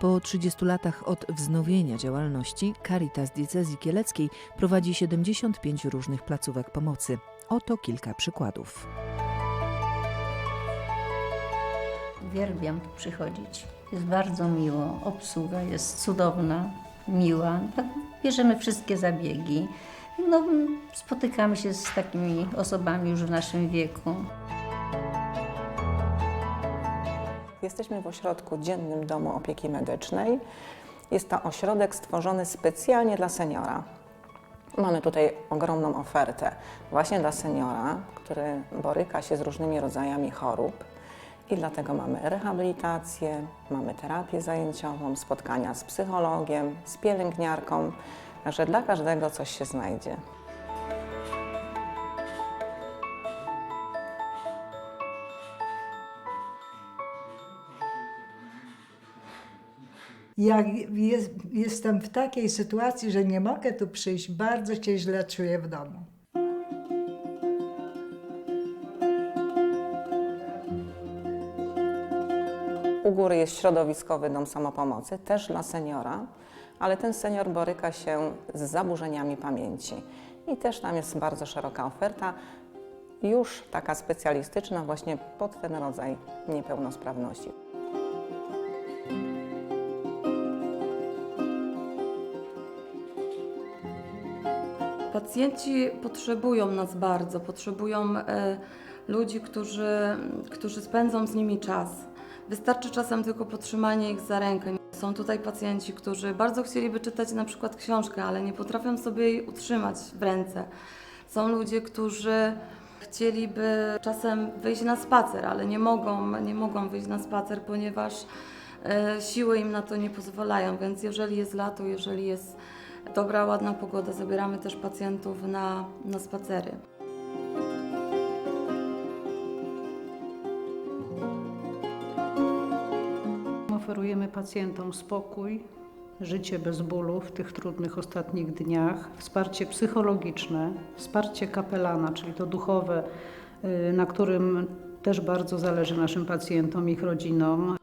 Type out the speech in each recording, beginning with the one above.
Po 30 latach od wznowienia działalności Caritas Diecezji Kieleckiej prowadzi 75 różnych placówek pomocy. Oto kilka przykładów. Uwielbiam tu przychodzić. Jest bardzo miło, obsługa jest cudowna, miła. Tak, Bierzemy wszystkie zabiegi. No, spotykamy się z takimi osobami już w naszym wieku. Jesteśmy w ośrodku Dziennym Domu Opieki Medycznej. Jest to ośrodek stworzony specjalnie dla seniora. Mamy tutaj ogromną ofertę właśnie dla seniora, który boryka się z różnymi rodzajami chorób. I dlatego mamy rehabilitację, mamy terapię zajęciową, spotkania z psychologiem, z pielęgniarką. Także dla każdego coś się znajdzie. Jak jest, jestem w takiej sytuacji, że nie mogę tu przyjść, bardzo się źle czuję w domu. U góry jest środowiskowy dom samopomocy, też dla seniora, ale ten senior boryka się z zaburzeniami pamięci. I też tam jest bardzo szeroka oferta, już taka specjalistyczna właśnie pod ten rodzaj niepełnosprawności. Pacjenci potrzebują nas bardzo, potrzebują e, ludzi, którzy, którzy spędzą z nimi czas. Wystarczy czasem tylko podtrzymanie ich za rękę. Są tutaj pacjenci, którzy bardzo chcieliby czytać na przykład książkę, ale nie potrafią sobie jej utrzymać w ręce. Są ludzie, którzy chcieliby czasem wyjść na spacer, ale nie mogą, nie mogą wyjść na spacer, ponieważ e, siły im na to nie pozwalają. Więc jeżeli jest lato, jeżeli jest dobra, ładna pogoda, zabieramy też pacjentów na, na spacery. Oferujemy pacjentom spokój, życie bez bólu w tych trudnych ostatnich dniach, wsparcie psychologiczne, wsparcie kapelana, czyli to duchowe, y, na którym też bardzo zależy naszym pacjentom, ich rodzinom.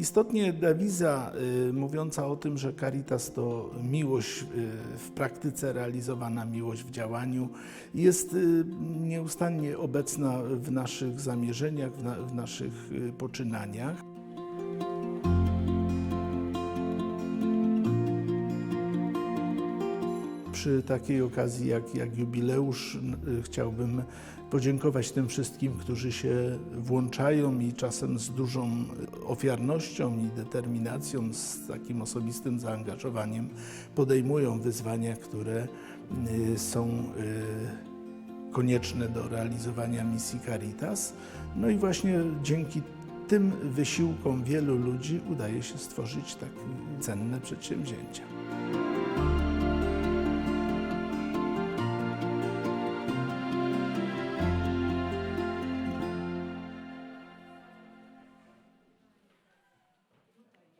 Istotnie dewiza y, mówiąca o tym, że Caritas to miłość y, w praktyce realizowana, miłość w działaniu, jest y, nieustannie obecna w naszych zamierzeniach, w, na, w naszych y, poczynaniach. Przy takiej okazji jak, jak jubileusz y, chciałbym podziękować tym wszystkim, którzy się włączają i czasem z dużą ofiarnością i determinacją, z takim osobistym zaangażowaniem podejmują wyzwania, które y, są y, konieczne do realizowania misji Caritas. No i właśnie dzięki tym wysiłkom wielu ludzi udaje się stworzyć tak cenne przedsięwzięcia.